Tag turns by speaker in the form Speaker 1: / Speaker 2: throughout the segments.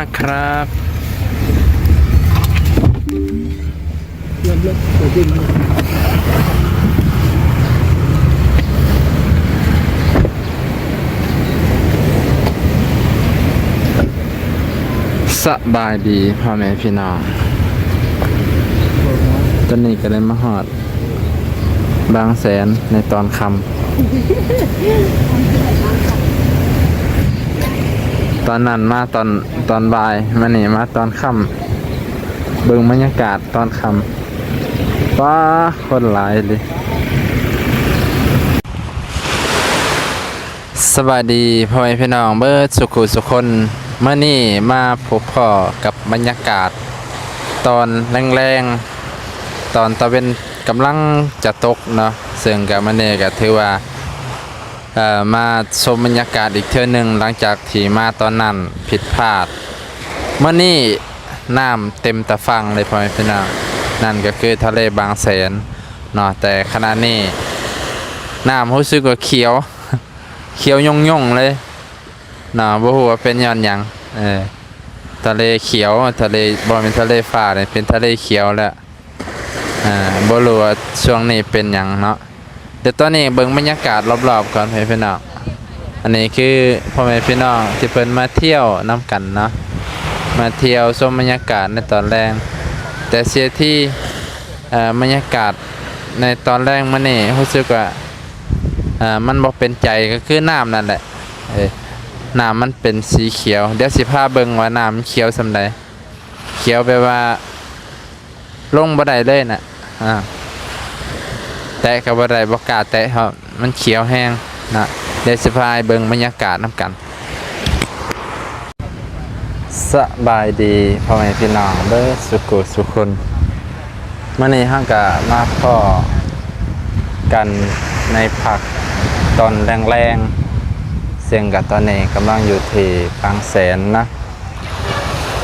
Speaker 1: ากครับ
Speaker 2: เริ่มเริ่มเปิดดิ้น
Speaker 1: สบายดีพ่อแม่พี่น้องตอนนี้ก็ได้มาหอด บางแสนในตอนคำ ตอนนั้นมาตอนตอนบ่ายมานี่มาตอนค่ำเบิ่งบรรยากาศตอนค่ำว้าคนหลายเลยสวัสดีพ่อแม่พี่น้องเบิร์ดสุขุสุคนเมื่อนี่มาพบพ่อกับบรรยากาศ ตอนแรงๆ ตอนตะเวนกำลังจะตกเนาะซึ่งกับมันเนี่ก็ถือว่า มาชมบรรยากาศอีกเทื่อหนึ่งหลังจากที่มาตอนนั้นผิดพลาดเมื่อนี่น้ำเต็มตะฟังเลยพ่อแม่พี่น้องนั่นก็คือทะเลบางแสนเนาะแต่ขณะนี้น้ำรู้สึกว่าเขียว เขียวยงยงๆเลยเน่าบ่ฮู้ว่าเป็นย้อนหยังเออทะเลเขียวทะเลบ่เป็นทะเลฟ้าเนี่ยเป็นทะเลเขียวแล้วอ่าบ่รู้ว่าช่วงนี้เป็นหยังเนาะ เดี๋ยวตอนนี้เบิ่งบรรยากาศรอบๆก่อนให้พี่น้องอันนี้คือพ่อแม่พี่น้องที่เพิ่นมาเที่ยวนํกันเนาะมาเที่ยวชมบรรยากาศในตอนแรกแต่เสียที่บรรยากาศในตอนแรกมื้อนี้รู้สึกว่ามันบอกเป็นใจก็คือน้ำนั่นแหละน้ำมันเป็นสีเขียว เดี๋ยวสิพาเบิ่งว่าน้ำเขียวสำใดเขียวไปลว่าลงบ่ได้เลยน่ะอ่า แตะกับบ่ได้บ่กาแตะเพราะมันเขียวแห้งนะเดสพาให้เบิงบรรยากาศนํกันสบายดีพ่อแม่พี่น้องเด้อสุขุสุคนมื้อนี้เฮาก็มาพ้อกันในผักตอนแรงๆเสียงกับตอนนี้กำลังอยู่ที่บางแสนนะ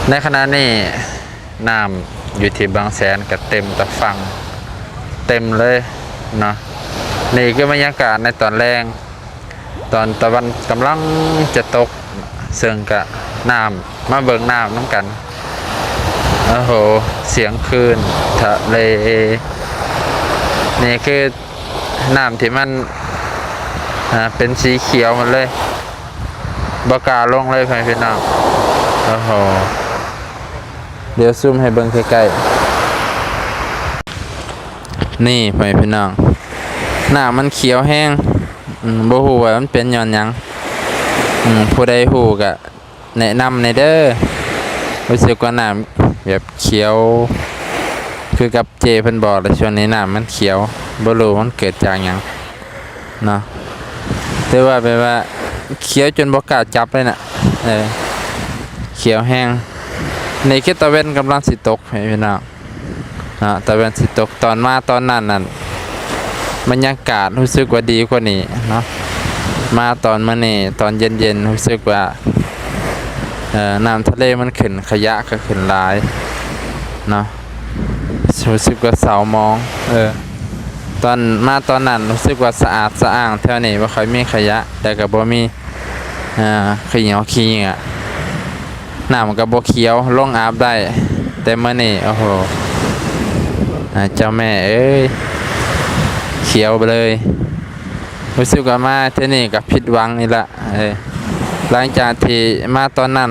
Speaker 1: ในขณะนี้น้ำอยู่ที่บางแสนกับเต็มตะฟัง เต็มเลย เนาะนี่คือบรรยากาศในตอนแรงตอนตะวันกำลังจะตกเสียงกับน้ำมาเบิ่งน้ำน้ำกันโอ้โหเสียงคลื่นทะเลนี่คือน้ำที่มันอ่าเป็นสีเขียวหมันเลยบากาลงเลยพี่พี่น้องโอ้โหเดี๋ยวซูมให้เบิ่งใกล้ๆ นี่พี่พี่น้องหน้ำมันเขียวแห้งบ่ฮู้ว่ามันเป็นย้อนยังผู้ใดฮู้ก็แนะนำในเด้อรู้สึกว่าหน้ำแบบเขียว คือกับเจเพิ่นบอกเลยช่วงนี้น้ำมันเขียวบ่รู้มันเกิดจากหยังเนาะแต่ว่าแปลว่าเขียวจนบ่กล้าจับเลยน่ะเออเขียวแห้งในคิดตะเวนกำลังสิตกพี่น้อง อ่าตะเวนสิตกตอนมาตอนนั้นนั่นบรรยากาศรู้สึกว่าดีกว่านี้เนาะมาตอนมื้อนี้ตอนเย็นๆรู้สึกว่าเอ่อน้ำทะเลมันขึ้นขยะก็ขึ้นหลายเนาะรู้สึกว่าเสามองเออตอนมาตอนนั้นรู้สึกว่าสะอาดสะอ้างแถวนี้บ่ค่อยมีขยะ แต่ก็บ่มีอ่าขี้เหนียวขี้อะน้ำก็บ่เขียวลงอาบได้ แต่มื้อนี้โอ้โห เจ้าแม่เอ้ยเขียวไปเลย รู้สึกว่ามาที่นี่ก็ผิดหวังนี่ละหลังจากที่มาตอนนั้น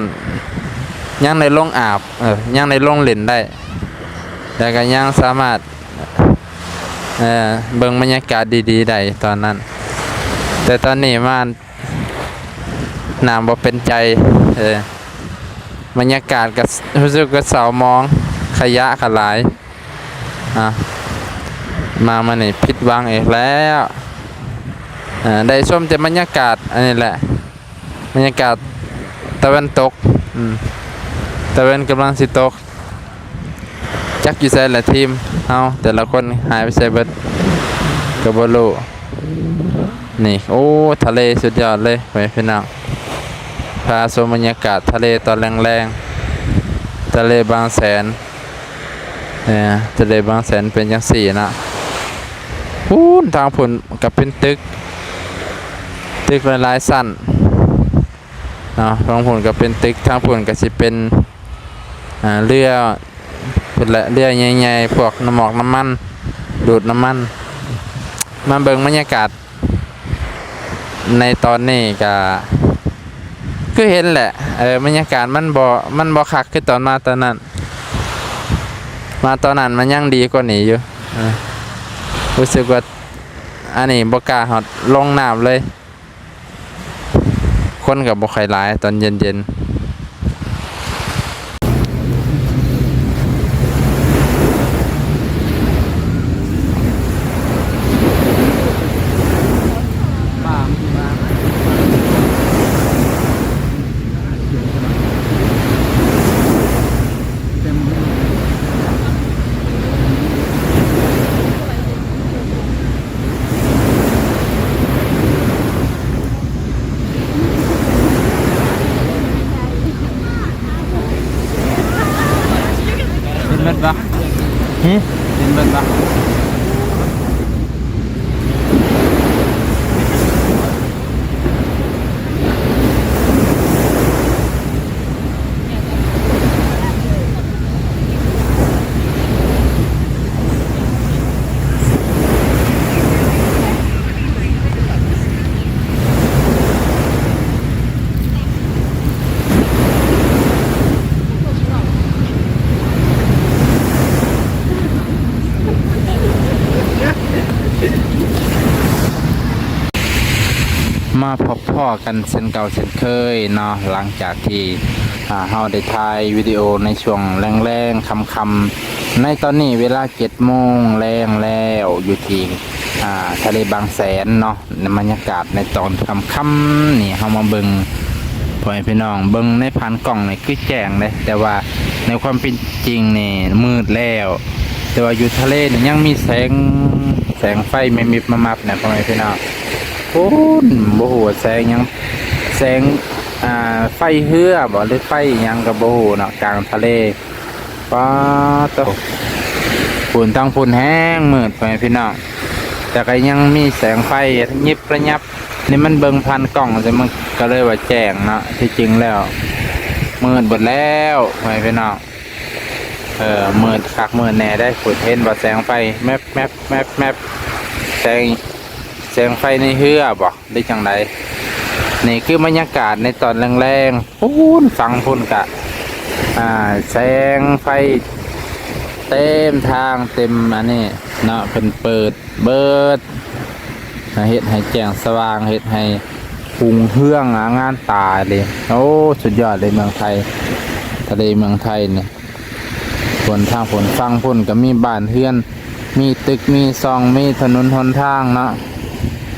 Speaker 1: ยังในลงอาบเออยังในลงเล่นได้แต่ก็ยังสามารถเออเบิ่งบรรยากาศดีๆได้ตอนนั้น แต่ตอนนี้มันน้ำบ่เป็นใจเออบรรยากาศก็รู้สึกก็เศร้ามองขยะขลาย อะมามานี่ผิดหวังอีกแล้วอ่าได้ชมแต่บรรยากาศอันนี้แหละ บรรยากาศตะวันตกอืมตะวันกำลังสิตก จักอยู่ใส่ละทีมเอาแต่ละคนหายไปใส่เบิดกับบลูนี่โอ้ทะเลสุดยอดเลยไปพี่น้องพาชมบรรยากาศทะเลตอนแรงๆทะเลบางแสน เนี่ยทะเลบางแสนเป็นจังสี่นะพูนทางผลกับเป็นตึก ตึกหลายๆสั้นเนาะทางผลก็เป็นตึกทางผลก็สิเป็นเรือเป็นและเรือใหญ่ๆพวกน้ำหมอกน้ำมัน ดูดน้ำมัน มาเบิ่งบรรยากาศ ในตอนนี้ก็ก็เห็นแหละ เออบรรยากาศมันบ่มันบ่คักคือตอนมาตอนนั้น มาตอนนั้นมันยังดีกว่านี้อยู่เออรู้สึกว่าอันนี้บ่กล้าหอดลงน้ำเลย คนกับบ่ค่อยหลายตอนเย็นๆ
Speaker 2: บ้ามันบ้าเต็มเลย
Speaker 1: เป็นเม็ดปะ
Speaker 2: หึ
Speaker 1: เป็นเม็ดปะ มาพบพ่อกันเช่นเก่าเช่นเคยเนาะหลังจากที่เฮาได้ถ่ายวิดีโอในช่วงแรงๆคำๆในตอนนี้เวลา7โมงแรงแล้วอยู่ที่ทะเลบางแสนเนาะในบรรยากาศในตอนค่ำๆนี่เฮามาเบิ่งพ่อแม่พี่น้องเบิ่งในผ่านกล้องนี่คือแจ้งเลยแต่ว่าในความเป็นจริงนี่มืดแล้ว แต่ว่าอยู่ทะเลนี่ยังมีแสง แสงไฟไม่มิบมามับนะพ่อแม่พี่น้องพูนบ่ฮู้ว่าแสงยังแสงอ่าไฟเหือบ่หรือไฟยังก็บ่ฮู้เนาะกลางทะเลป้าตฝุ่นทั้งฝุ่นแห้งมืดไปพี่น้องแต่ก็ยังมีแสงไฟยิบประยับนี่มันเบิ่งผ่านกล้องแต่มันก็เลยว่าแจ้งเนาะที่จริงแล้วมืดหมดแล้วไปพี่น้อง เออมืดคักมืดแน่ได้ฝุ่นเห็นว่าแสงไฟแมบแมบแมบแมบแสงแสงไฟในเฮือบ่ได้จังไดนี่คือบรรยากาศในตอนแรงๆพูนฟังพุ่นกะอ่าแสงไฟเต็มทางเต็มอันนี้เนาะเป็นเปิดเบิดเฮ็ดให้แจ้งสว่างเฮ็ดให้พุงเฮืองงานตาเลยโอ้สุดยอดเลยเมืองไทย ทะเลเมืองไทยเนี่ย ฝนทางฝนฟังพุ่นก็มีบ้านเฮือน มีตึกมีซองมีถนนหนทางเนาะ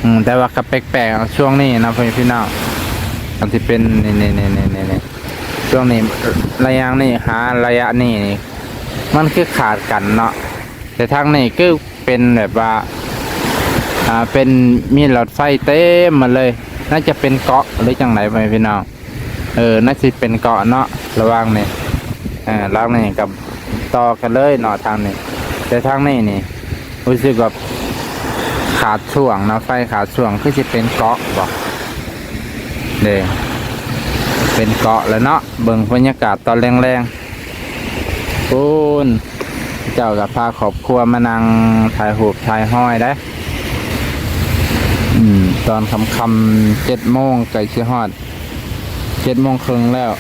Speaker 1: อืมแต่ว่าก็แปลกๆช่วงนี้นะพี่พี่น้องมันจะเป็นนี่นี่นี่นี่นี่นี่ช่วงนี้ระยะนี้หาระยะนี้นี่มันคือขาดกันเนาะแต่ทางนี้ก็เป็นแบบว่าอ่าเป็นมีหลอดไฟเต็มมาเลย น่าจะเป็นเกาะหรือจังไหนไปพี่น้องเออน่าจะเป็นเกาะเนาะระว่างนี่อ่าระว่างนี่กับ ต่อกันเลยเนาะทางนี้ แต่ทางนี้นี่รู้สึกแบบขาดช่วงนะไฟขาดช่วงคือจะเป็นเกาะบอกเด้เป็นเกาะแล้วเนาะเบิ่งบรรยากาศตอนแรงๆปูนเจ้ากับพาครอบครัวมานั่งถ่ายหูปถ่ายห้อยได้อืมตอนคำคำเจ็ดโมงไก่ชีฮอดเจ็ดโมงครึ่งแล้ว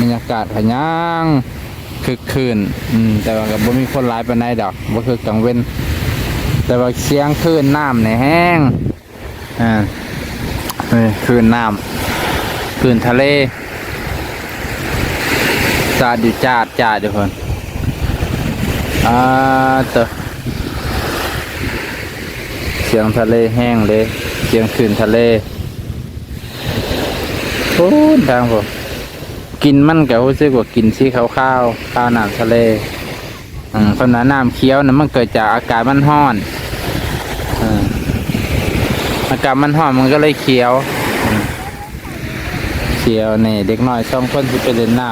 Speaker 1: บรรยากาศขยัง คึกคืนอืมแต่ว่ากับบ่มีคนร้ายปานใดดอกบ่คือกลางเว้น แต่ว่าเสียงคลื่นน้ำในแห้งอ่าเอ้ยคลื่นน้ำคลื่นทะเลจาดอยู่จาดจาดเดี๋ยวคนอ่าเตอเสียงทะเลแห้งเลย เสียงคลื่นทะเลโอ้ทางผม กินมันก็รู้สึกว่ากินสีขาวๆข้าวข้าวน้ำทะเลอืมเพราะนั้นน้ำเคี้ยวนะมันเกิดจากอากาศมันร้อนอาอากาศมันหอมมันก็เลยเขียวอืมเขียวนี่เด็กน้อยสองคนที่ไปเล่นน้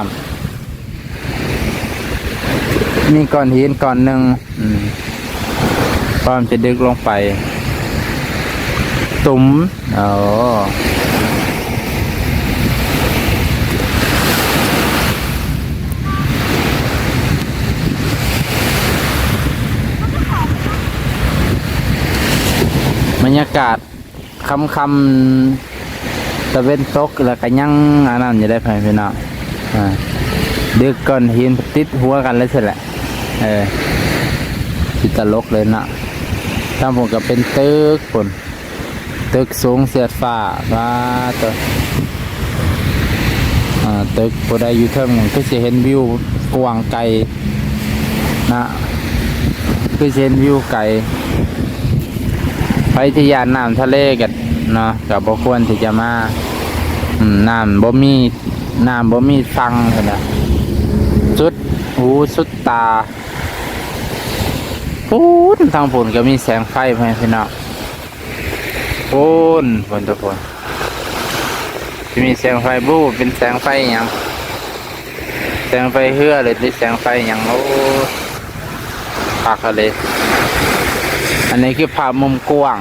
Speaker 1: ำมีก้อนหินก้อนหนึ่งอืมพร้อมจะดึกลงไป ตุ่มอ๋อ รรยากาศคำคำๆตะเวนตกแล้วก็ยังอันนั้นอยู่ได้พ่อแม่พี่น้องดึกก่อนหินติดหัวกันเลยสิแหละเออสิตลกเลยนะถ้าผมก็เป็นตึกผลตึกสูงเสียดฟ้าว่าตัวตึกผู้ใดอยู่เทิงก็จะเห็นวิวกว้างไกลนะคือจะเห็นวิวไกล ไปที่ยานน้ำทะเลกันเนาะกับบ่ควรที่จะมาน้ำบ่มีน้ำบ่มีฟังกันนะสุดหูสุดตาปูนทางฝนก็มีแสงไฟไหมพี่น้องปูนฝนตะฝนจะมีแสงไฟบูเป็นแสงไฟหยังแสงไฟเฮือเลยหรือแสงไฟหยังโอ้ปากเลย อันนี้คือภาพมุมกว้าง